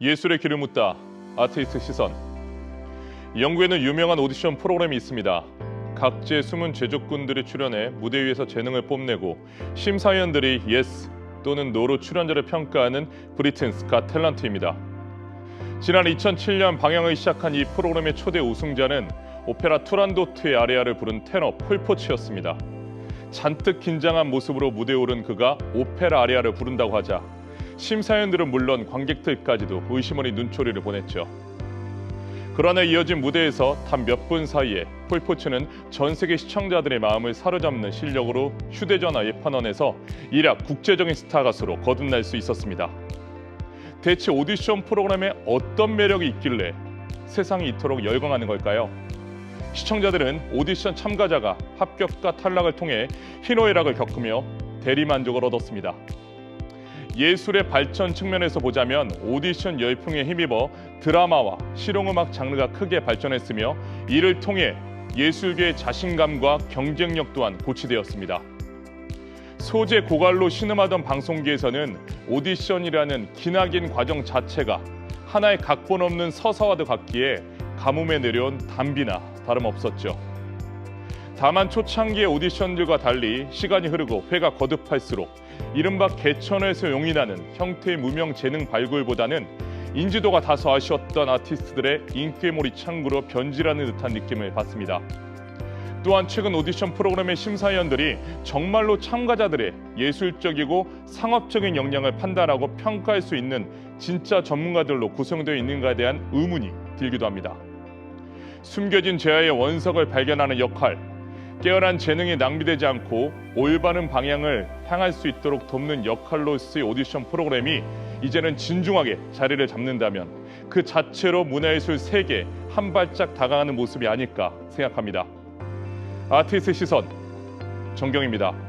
예술의 길을 묻다 아티스트 시선 영국에는 유명한 오디션 프로그램이 있습니다. 각지의 숨은 제조꾼들이 출연해 무대 위에서 재능을 뽐내고 심사위원들이 예스 또는 노로 출연자를 평가하는 브리튼스 가 탤런트입니다. 지난 2007년 방영을 시작한 이 프로그램의 초대 우승자는 오페라 투란도트의 아리아를 부른 테너 폴포츠였습니다. 잔뜩 긴장한 모습으로 무대에 오른 그가 오페라 아리아를 부른다고 하자 심사위원들은 물론 관객들까지도 의심원의 눈초리를 보냈죠. 그러나 이어진 무대에서 단 몇 분 사이에 폴포츠는 전 세계 시청자들의 마음을 사로잡는 실력으로 휴대전화 예판원에서 일약 국제적인 스타 가수로 거듭날 수 있었습니다. 대체 오디션 프로그램에 어떤 매력이 있길래 세상이 이토록 열광하는 걸까요? 시청자들은 오디션 참가자가 합격과 탈락을 통해 희노애락을 겪으며 대리만족을 얻었습니다. 예술의 발전 측면에서 보자면 오디션 열풍에 힘입어 드라마와 실용음악 장르가 크게 발전했으며 이를 통해 예술계의 자신감과 경쟁력 또한 고취되었습니다. 소재 고갈로 신음하던 방송계에서는 오디션이라는 기나긴 과정 자체가 하나의 각본 없는 서사와도 같기에 가뭄에 내려온 단비나 다름없었죠. 다만 초창기의 오디션들과 달리 시간이 흐르고 회가 거듭할수록 이른바 개천에서 용이 나는 형태의 무명 재능 발굴보다는 인지도가 다소 아쉬웠던 아티스트들의 인기몰이 창구로 변질하는 듯한 느낌을 받습니다. 또한 최근 오디션 프로그램의 심사위원들이 정말로 참가자들의 예술적이고 상업적인 역량을 판단하고 평가할 수 있는 진짜 전문가들로 구성되어 있는가에 대한 의문이 들기도 합니다. 숨겨진 재화의 원석을 발견하는 역할, 깨어난 재능이 낭비되지 않고 올바른 방향을 향할 수 있도록 돕는 역할로서의 오디션 프로그램이 이제는 진중하게 자리를 잡는다면 그 자체로 문화예술 세계 한 발짝 다가가는 모습이 아닐까 생각합니다. 아티스트 시선 정경입니다.